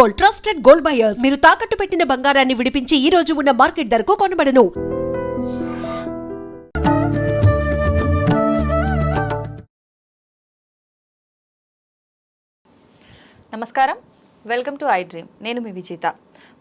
Gold trusted gold buyers. మీరు తాకట్టు పెట్టిన బంగారాన్ని విడిపించి ఈ రోజు ఉన్న మార్కెట్ ధరకు కొనబడను. నమస్కారం. Welcome to I dream. నేను మీ విజేత.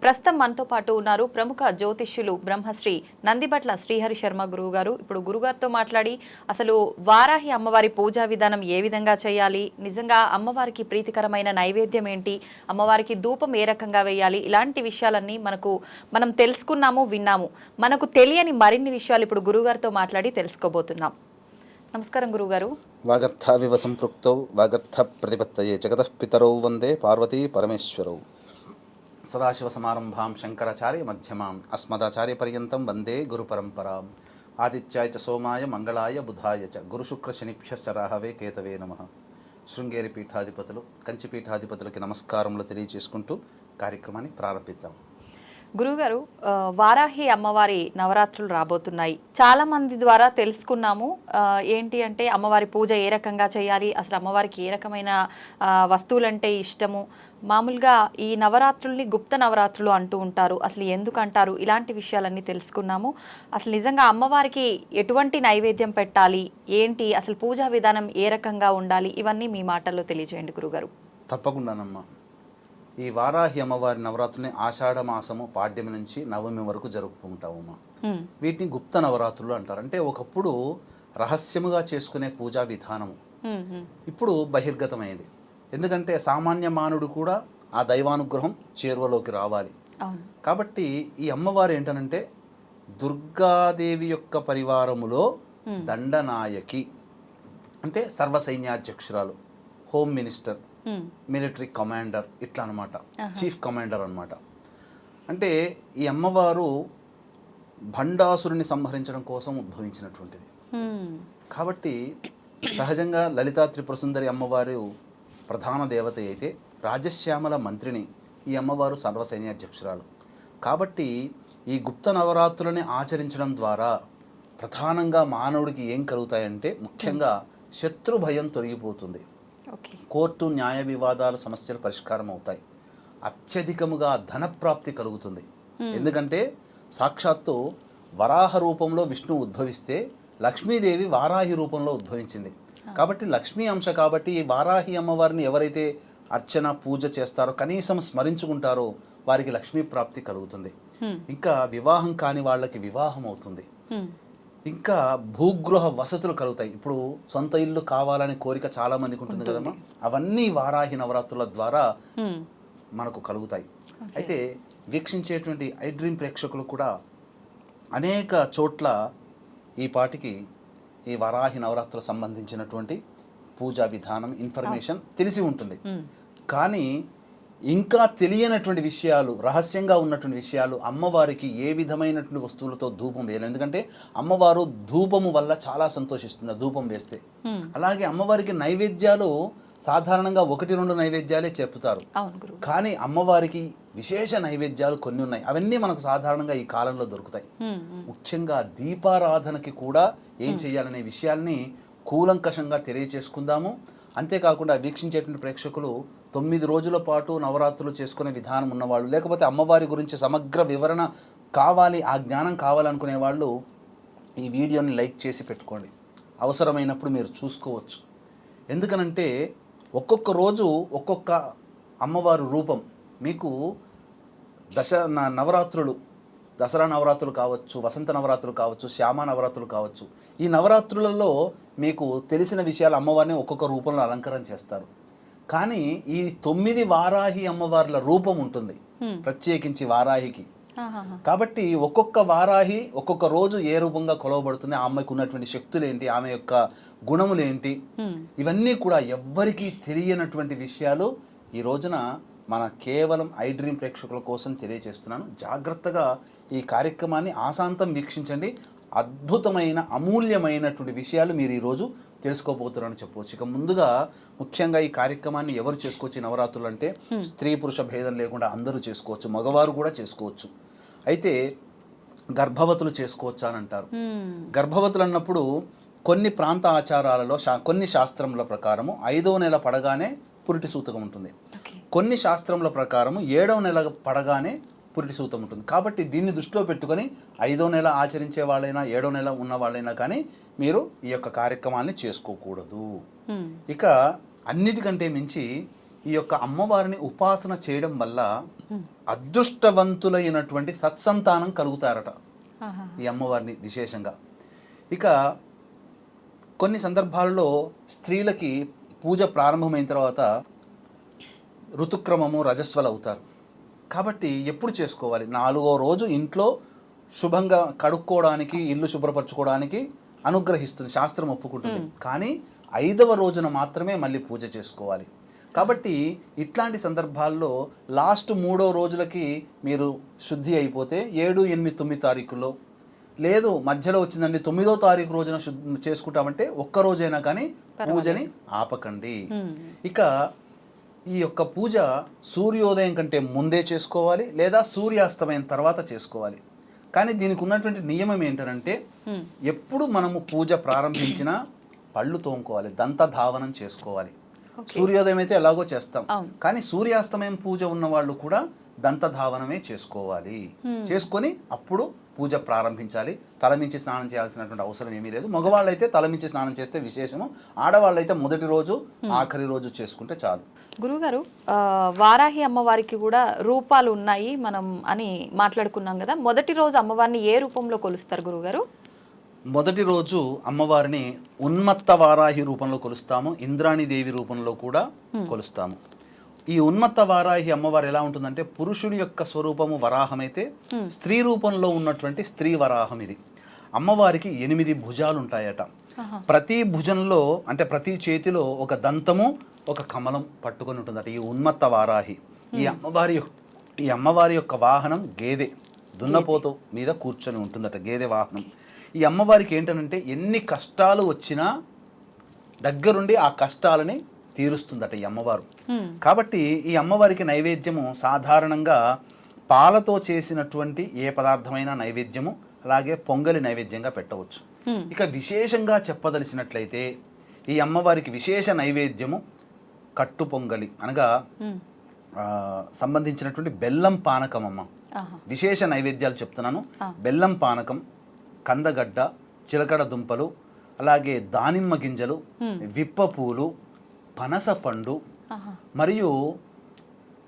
ప్రస్తుతం మనతో పాటు ఉన్నారు ప్రముఖ జ్యోతిష్యులు బ్రహ్మశ్రీ నందిబట్ల శ్రీహరి శర్మ గురువు గారు ఇప్పుడు గురుగారితో మాట్లాడి అసలు వారాహి అమ్మవారి పూజా విధానం ఏ విధంగా చేయాలి? నిజంగా అమ్మవారికి ప్రీతికరమైన నైవేద్యం ఏంటి? అమ్మవారికి ధూపం ఏ రకంగా వేయాలి? ఇలాంటి విషయాలన్నీ మనకు మనం తెలుసుకున్నాము విన్నాము. మనకు తెలియని మరిన్ని విషయాలు ఇప్పుడు గురుగారితో మాట్లాడి తెలుసుకోబోతున్నాం. నమస్కారం గురుగారు వాగర్థావివ సంపృక్తౌ వాగర్థ ప్రతిపత్తయే జగతః పితరౌ వందే పార్వతీ పరమేశ్వరౌ. సదాశివసమారంభాం శంకరాచార్య మధ్యమాం అస్మదాచార్య పర్యంతం వందే గురు పరంపరాం ఆదిత్యాయ చ సోమాయ మంగళాయ బుధాయ చ గురుశుక్రశనిభ్యశ్చ రాహవే కేతవే నమ శృంగేరి పీఠాధిపతులు కంచి పీఠాధిపతులకి నమస్కారములు తెలియజేసుకుంటూ కార్యక్రమాన్ని ప్రారంభిద్దాం। గురుగారు వారాహి అమ్మవారి నవరాత్రులు రాబోతున్నాయి. చాలా మంది ద్వారా తెలుసుకున్నాము ఏంటి అంటే అమ్మవారి పూజ ఏ రకంగా చేయాలి అసలు అమ్మవారికి ఏ రకమైన వస్తువులంటే ఇష్టము. మామూలుగా ఈ నవరాత్రుల్ని గుప్త నవరాత్రులు అంటూ ఉంటారు. అసలు ఎందుకు అంటారు? ఇలాంటి విషయాలన్నీ తెలుసుకున్నాము. అసలు నిజంగా అమ్మవారికి ఎటువంటి నైవేద్యం పెట్టాలి? ఏంటి? అసలు పూజా విధానం ఏ రకంగా ఉండాలి? ఇవన్నీ మీ మాటల్లో తెలియజేయండి గురుగారు తప్పకుండానమ్మా ఈ వారాహి అమ్మవారి నవరాత్రుని ఆషాఢ మాసము పాడ్యమి నుంచి నవమి వరకు జరుపుకుంటామమ్మా. వీటిని గుప్త నవరాత్రులు అంటారు అంటే ఒకప్పుడు రహస్యముగా చేసుకునే పూజా విధానము. ఇప్పుడు బహిర్గతమైంది ఎందుకంటే సామాన్య మానవుడు కూడా ఆ దైవానుగ్రహం చేరువలోకి రావాలి కాబట్టి ఈ అమ్మవారు ఏంటనంటే దుర్గాదేవి యొక్క పరివారములో దండనాయకి అంటే సర్వ సైన్యాధ్యక్షురాలు హోమ్ మినిస్టర్. మిలిటరీ కమాండర్ ఇట్లా అనమాట చీఫ్ కమాండర్ అన్నమాట. అంటే ఈ అమ్మవారు భండాసురుని సంహరించడం కోసం ఉద్భవించినటువంటిది. హ్మ్. కాబట్టి సహజంగా లలితా త్రిపుర సుందరి అమ్మవారు ప్రధాన దేవత అయితే రాజశ్యామల మంత్రిని ఈ అమ్మవారు సర్వసైన్యాధ్యక్షురాలు కాబట్టి ఈ గుప్త నవరాత్రులని ఆచరించడం ద్వారా ప్రధానంగా మానవుడికి ఏం కలుగుతాయంటే ముఖ్యంగా శత్రు భయం తొలగిపోతుంది. కోర్టు న్యాయ వివాదాల సమస్యలు పరిష్కారం అవుతాయి. అత్యధికముగా ధనప్రాప్తి కలుగుతుంది. ఎందుకంటే సాక్షాత్తు వరాహ రూపంలో విష్ణు ఉద్భవిస్తే లక్ష్మీదేవి వారాహి రూపంలో ఉద్భవించింది. కాబట్టి లక్ష్మీ అంశ కాబట్టి ఈ వారాహి అమ్మవారిని ఎవరైతే అర్చన పూజ చేస్తారో కనీసం స్మరించుకుంటారో వారికి లక్ష్మీ ప్రాప్తి కలుగుతుంది. ఇంకా వివాహం కాని వాళ్ళకి వివాహం అవుతుంది. హ్మ్. ఇంకా భూగృహ వసతులు కలుగుతాయి. ఇప్పుడు సొంత ఇల్లు కావాలనే కోరిక చాలా మందికి ఉంటుంది కదమ్మా. అవన్నీ వారాహి నవరాత్రుల ద్వారా. మనకు కలుగుతాయి. అయితే వీక్షించేటువంటి ఐ డ్రీమ్ ప్రేక్షకులు కూడా అనేక చోట్ల ఈ పాటికి ఈ వరాహి నవరాత్రులకు సంబంధించినటువంటి పూజా విధానం ఇన్ఫర్మేషన్ తెలిసి ఉంటుంది. కానీ ఇంకా తెలియనటువంటి విషయాలు రహస్యంగా ఉన్నటువంటి విషయాలు అమ్మవారికి ఏ విధమైనటువంటి వస్తువులతో ధూపం వేయాలి. ఎందుకంటే అమ్మవారు ధూపము వల్ల చాలా సంతోషిస్తుంది ధూపం వేస్తే. అలాగే అమ్మవారికి నైవేద్యాలు సాధారణంగా ఒకటి రెండు నైవేద్యాలే గురువు. కానీ అమ్మవారికి విశేష నైవేద్యాలు కొన్ని ఉన్నాయి. అవన్నీ మనకు సాధారణంగా ఈ కాలంలో దొరుకుతాయి. ముఖ్యంగా దీపారాధనకి కూడా ఏం చేయాలనే విషయాల్ని కూలంకషంగా తెలియచేసుకుందాము. అంతేకాకుండా వీక్షించేటువంటి ప్రేక్షకులు తొమ్మిది రోజుల పాటు నవరాత్రులు చేసుకునే విధానం ఉన్నవాళ్ళు లేకపోతే అమ్మవారి గురించి సమగ్ర వివరణ కావాలి ఆ జ్ఞానం కావాలనుకునే వాళ్ళు ఈ వీడియోని లైక్ చేసి పెట్టుకోండి. అవసరమైనప్పుడు మీరు చూసుకోవచ్చు. ఎందుకనంటే ఒక్కొక్క రోజు ఒక్కొక్క అమ్మవారు రూపం మీకు దశ నవరాత్రులు దసరా నవరాత్రులు కావచ్చు వసంత నవరాత్రులు కావచ్చు శ్యామ నవరాత్రులు కావచ్చు ఈ నవరాత్రులలో మీకు తెలిసిన విషయాలు అమ్మవారిని ఒక్కొక్క రూపంలో అలంకరణ చేస్తారు. కానీ ఈ తొమ్మిది వారాహి అమ్మవార్ల రూపం ఉంటుంది. ప్రత్యేకించి వారాహికి. కాబట్టి ఒక్కొక్క వారాహి ఒక్కొక్క రోజు ఏ రూపంగా కొలవబడుతుంది ఆమెకు ఉన్నటువంటి శక్తులు ఏంటి ఆమె యొక్క గుణములు ఏంటి ఇవన్నీ కూడా ఎవ్వరికీ తెలియనటువంటి విషయాలు ఈ రోజున మన కేవలం ఐ డ్రీమ్ ప్రేక్షకుల కోసం తెలియజేస్తున్నాను. జాగ్రత్తగా ఈ కార్యక్రమాన్ని ఆశాంతం వీక్షించండి. అద్భుతమైన అమూల్యమైనటువంటి విషయాలు మీరు ఈరోజు తెలుసుకోబోతున్నారని చెప్పవచ్చు. ఇక ముందుగా ముఖ్యంగా ఈ కార్యక్రమాన్ని ఎవరు చేసుకోవచ్చు నవరాత్రులు అంటే స్త్రీ పురుష భేదం లేకుండా అందరూ చేసుకోవచ్చు మగవారు కూడా చేసుకోవచ్చు. అయితే గర్భవతులు చేసుకోవచ్చా అని అంటారు. గర్భవతులు అన్నప్పుడు కొన్ని ప్రాంత ఆచారాలలో కొన్ని శాస్త్రముల ప్రకారము ఐదో నెల పడగానే పురిటి సూతకం ఉంటుంది. కొన్ని శాస్త్రముల ప్రకారం ఏడవ నెల పడగానే పురిటి సూతం ఉంటుంది. కాబట్టి దీన్ని దృష్టిలో పెట్టుకొని ఐదో నెల ఆచరించే వాళ్ళైనా ఏడో నెల ఉన్న వాళ్ళైనా కానీ మీరు ఈ యొక్క కార్యక్రమాన్ని చేసుకోకూడదు. ఇక అన్నిటికంటే మించి ఈ యొక్క అమ్మవారిని ఉపాసన చేయడం వల్ల అదృష్టవంతులైనటువంటి సత్సంతానం కలుగుతారట. ఈ అమ్మవారిని విశేషంగా. ఇక కొన్ని సందర్భాల్లో స్త్రీలకి పూజ ప్రారంభమైన తర్వాత ఋతుక్రమము రజస్వలు అవుతారు. కాబట్టి ఎప్పుడు చేసుకోవాలి? నాలుగో రోజు ఇంట్లో శుభంగా కడుక్కోవడానికి ఇల్లు శుభ్రపరచుకోవడానికి అనుగ్రహిస్తుంది శాస్త్రం ఒప్పుకుంటుంది. కానీ ఐదవ రోజున మాత్రమే మళ్ళీ పూజ చేసుకోవాలి. కాబట్టి ఇట్లాంటి సందర్భాల్లో లాస్ట్ మూడో రోజులకి మీరు శుద్ధి అయిపోతే ఏడు ఎనిమిది తొమ్మిది తారీఖుల్లో లేదు మధ్యలో వచ్చిందండి తొమ్మిదో తారీఖు రోజున శుద్ధ చేసుకుంటామంటే ఒక్క రోజైనా కానీ పూజని ఆపకండి. ఇక ఈ యొక్క పూజ సూర్యోదయం కంటే ముందే చేసుకోవాలి లేదా సూర్యాస్తమయం తర్వాత చేసుకోవాలి. కానీ దీనికి ఉన్నటువంటి నియమం ఏంటంటే ఎప్పుడు మనము పూజ ప్రారంభించినా పళ్ళు తోముకోవాలి దంత ధావనం చేసుకోవాలి. సూర్యోదయం అయితే ఎలాగో చేస్తాం. కానీ సూర్యాస్తమయం పూజ ఉన్న వాళ్ళు కూడా దంత ధావనమే చేసుకోవాలి. చేసుకొని అప్పుడు పూజ ప్రారంభించాలి. తలమించి స్నానం చేయాల్సినటువంటి అవసరం ఏమీ లేదు. మగవాళ్ళు అయితే తలమించి స్నానం చేస్తే విశేషము. ఆడవాళ్ళు అయితే మొదటి రోజు ఆఖరి రోజు చేసుకుంటే చాలు. గురుగారు వారాహి అమ్మవారికి కూడా రూపాలు ఉన్నాయి మనం అని మాట్లాడుకున్నాం కదా. మొదటి రోజు అమ్మవారిని ఏ రూపంలో కొలుస్తారు గురుగారు మొదటి రోజు అమ్మవారిని ఉన్మత్త వారాహి రూపంలో కొలుస్తాము. ఇంద్రాణి దేవి రూపంలో కూడా కొలుస్తాము. ఈ ఉన్మత్త వారాహి అమ్మవారు ఎలా ఉంటుందంటే పురుషుడి యొక్క స్వరూపము వరాహమైతే స్త్రీ రూపంలో ఉన్నటువంటి స్త్రీ వరాహం ఇది. అమ్మవారికి ఎనిమిది భుజాలు ఉంటాయట ప్రతి భుజంలో అంటే ప్రతి చేతిలో ఒక దంతము ఒక కమలం పట్టుకొని ఉంటుందట ఈ ఉన్మత్త వారాహి. ఈ అమ్మవారి ఈ అమ్మవారి యొక్క వాహనం గేదె. దున్నపోతు మీద కూర్చొని ఉంటుందట గేదె వాహనం. ఈ అమ్మవారికి ఏంటనంటే ఎన్ని కష్టాలు వచ్చినా దగ్గరుండి ఆ కష్టాలని తీరుస్తుందట ఈ అమ్మవారు. కాబట్టి ఈ అమ్మవారికి నైవేద్యము సాధారణంగా పాలతో చేసినటువంటి ఏ పదార్థమైనా నైవేద్యము అలాగే పొంగలి నైవేద్యంగా పెట్టవచ్చు. ఇక విశేషంగా చెప్పదలిసినట్లయితే ఈ అమ్మవారికి విశేష నైవేద్యము కట్టు పొంగలి అనగా సంబంధించినటువంటి బెల్లం పానకం అమ్మ. విశేష నైవేద్యాలు చెప్తున్నాను. బెల్లం పానకం కందగడ్డ చిలకడ దుంపలు అలాగే దానిమ్మ గింజలు విప్ప పూలు పనస పండు. మరియు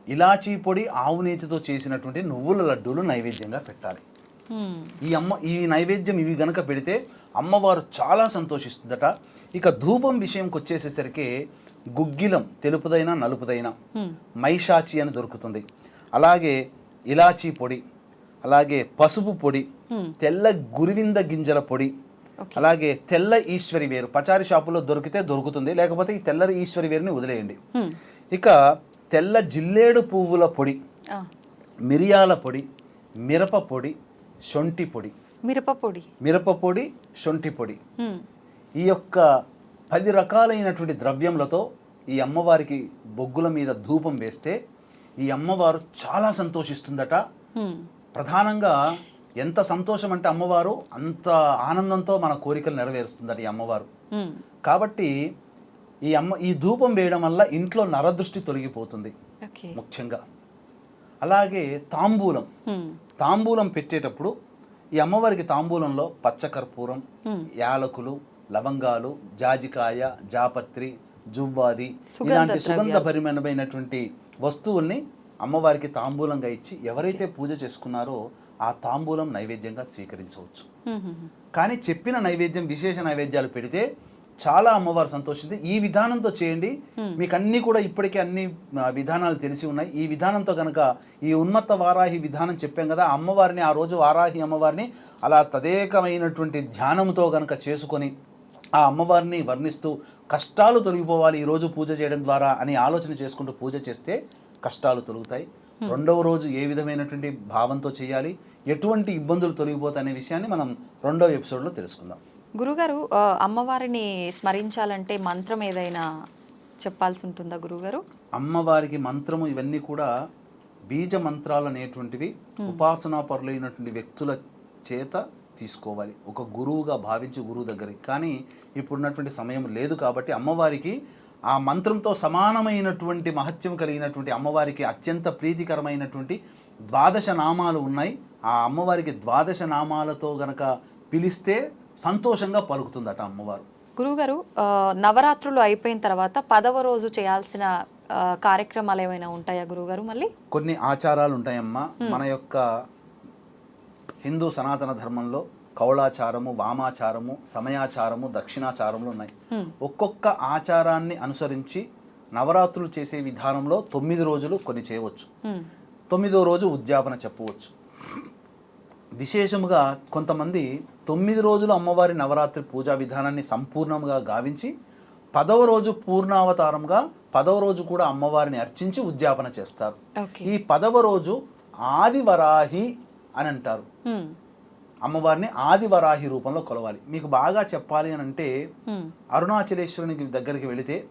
ఇలాచీ పొడి ఆవు నేతితో చేసినటువంటి నువ్వుల లడ్డూలు నైవేద్యంగా పెట్టాలి. ఈ అమ్మ ఈ నైవేద్యం ఇవి గనక పెడితే అమ్మవారు చాలా సంతోషిస్తుందట. ఇక ధూపం విషయంకి వచ్చేసేసరికి గుగ్గిలం తెలుపుదైనా నలుపుదైనా మైషాచి అని దొరుకుతుంది. అలాగే ఇలాచీ పొడి అలాగే పసుపు పొడి తెల్ల గురివింద గింజల పొడి అలాగే తెల్ల ఈశ్వరి వేరు. పచారి షాపులో దొరికితే దొరుకుతుంది లేకపోతే ఈ తెల్ల ఈశ్వరి వేరుని వదిలేయండి. ఇక తెల్ల జిల్లేడు పువ్వుల పొడి మిరియాల పొడి మిరప పొడి శొంఠి పొడి. మిరప పొడి. మిరప పొడి శొంఠి పొడి. ఈ యొక్క పది రకాలైనటువంటి ద్రవ్యములతో ఈ అమ్మవారికి బొగ్గుల మీద ధూపం వేస్తే ఈ అమ్మవారు చాలా సంతోషిస్తుందట. ప్రధానంగా ఎంత సంతోషం అంటే అమ్మవారు అంత ఆనందంతో మన కోరికలు నెరవేరుస్తుందట ఈ అమ్మవారు. కాబట్టి ఈ అమ్మ ఈ ధూపం వేయడం వల్ల ఇంట్లో నరదృష్టి తొలగిపోతుంది ముఖ్యంగా. అలాగే తాంబూలం. తాంబూలం పెట్టేటప్పుడు ఈ అమ్మవారికి తాంబూలంలో పచ్చకర్పూరం యాలకులు లవంగాలు జాజికాయ జాపత్రి జువ్వాది ఇలాంటి సుగంధ భరిమైనటువంటి వస్తువుల్ని అమ్మవారికి తాంబూలంగా ఇచ్చి ఎవరైతే పూజ చేసుకున్నారో ఆ తాంబూలం నైవేద్యంగా స్వీకరించవచ్చు. కానీ చెప్పిన నైవేద్యం విశేష నైవేద్యాలు పెడితే చాలా అమ్మవారు సంతోషింది ఈ విధానంతో చేయండి. మీకు అన్ని కూడా ఇప్పటికే అన్ని విధానాలు తెలిసి ఉన్నాయి. ఈ విధానంతో కనుక ఈ ఉన్మత్త వారాహి విధానం చెప్పాం కదా అమ్మవారిని ఆ రోజు వారాహి అమ్మవారిని అలా తదేకమైనటువంటి ధ్యానంతో కనుక చేసుకొని ఆ అమ్మవారిని వర్ణిస్తూ కష్టాలు తొలగిపోవాలి ఈ రోజు పూజ చేయడం ద్వారా అని ఆలోచన చేసుకుంటూ పూజ చేస్తే కష్టాలు తొలుగుతాయి. రెండవ రోజు ఏ విధమైనటువంటి భావంతో చేయాలి? ఎటువంటి ఇబ్బందులు తొలగిపోతాయి అనే విషయాన్ని మనం రెండవ ఎపిసోడ్లో తెలుసుకుందాం. గురుగారు అమ్మవారిని స్మరించాలంటే మంత్రం ఏదైనా చెప్పాల్సి ఉంటుందా గురుగారు? అమ్మవారికి మంత్రము ఇవన్నీ కూడా బీజ మంత్రాలు అనేటువంటివి ఉపాసనా పరులైనటువంటి వ్యక్తుల చేత తీసుకోవాలి. ఒక గురువుగా భావించి గురువు దగ్గరికి. కానీ ఇప్పుడున్నటువంటి సమయం లేదు కాబట్టి అమ్మవారికి ఆ మంత్రంతో సమానమైనటువంటి మహత్యం కలిగినటువంటి అమ్మవారికి అత్యంత ప్రీతికరమైనటువంటి ద్వాదశ నామాలు ఉన్నాయి. ఆ అమ్మవారికి ద్వాదశ నామాలతో గనక పిలిస్తే సంతోషంగా పలుకుతుందట అమ్మవారు. గురువుగారు నవరాత్రులు అయిపోయిన తర్వాత పదవ రోజు చేయాల్సిన కార్యక్రమాలు ఏమైనా ఉంటాయా గురువుగారు మళ్ళీ? కొన్ని ఆచారాలు ఉంటాయమ్మా. మన యొక్క హిందూ సనాతన ధర్మంలో కౌళాచారము వామాచారము సమయాచారము దక్షిణాచారములు ఉన్నాయి. ఒక్కొక్క ఆచారాన్ని అనుసరించి నవరాత్రులు చేసే విధానంలో తొమ్మిది రోజులు కొన్ని చేయవచ్చు. తొమ్మిదో రోజు ఉద్యాపన చెప్పవచ్చు విశేషముగా కొంతమంది తొమ్మిది రోజులు అమ్మవారి నవరాత్రి పూజా విధానాన్ని సంపూర్ణంగా గావించి పదవ రోజు పూర్ణావతారంగా పదవ రోజు కూడా అమ్మవారిని అర్చించి ఉద్యాపన చేస్తారు ఈ పదవ రోజు ఆదివరాహి అని అంటారు. అమ్మవారిని ఆదివరాహి రూపంలో కొలవాలి మీకు బాగా చెప్పాలి అని అంటే. అరుణాచలేశ్వరునికి దగ్గరికి వెళితే.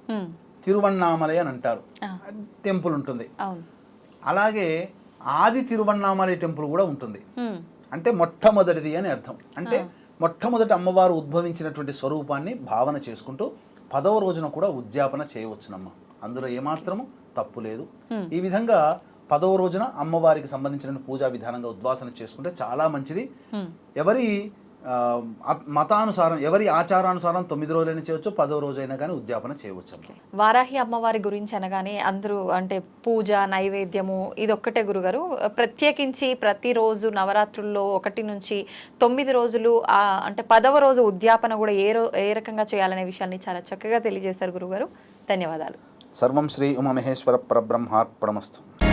తిరువన్నామలై అని అంటారు. టెంపుల్ ఉంటుంది అలాగే ఆది తిరువన్నామలై టెంపుల్ కూడా ఉంటుంది. అంటే మొట్టమొదటిది అని అర్థం అంటే మొట్టమొదటి అమ్మవారు ఉద్భవించినటువంటి స్వరూపాన్ని భావన చేసుకుంటూ పదవ రోజున కూడా ఉద్యాపన చేయవచ్చునమ్మ అందులో ఏమాత్రము తప్పు లేదు. ఈ విధంగా పదవ రోజున అమ్మవారికి సంబంధించిన పూజా విధానంగా ఉద్వాసన చేసుకుంటే చాలా మంచిది. ఎవరి మతానుసారం ఎవరి ఆచారానుసారం తొమ్మిది రోజులైనా చేయవచ్చు పదవ రోజైనా కానీ ఉద్యాపన చేయవచ్చు వారాహి అమ్మవారి గురించి అనగానే అందరూ అంటే పూజ నైవేద్యము ఇది ఒక్కటే గురుగారు. ప్రత్యేకించి ప్రతిరోజు నవరాత్రుల్లో ఒకటి నుంచి తొమ్మిది రోజులు ఆ అంటే పదవ రోజు ఉద్యాపన కూడా ఏ రో ఏ రకంగా చేయాలనే విషయాన్ని చాలా చక్కగా తెలియజేశారు గురుగారు. ధన్యవాదాలు. సర్వం శ్రీ ఉమామహేశ్వర పరబ్రహ్మార్పణమస్తు.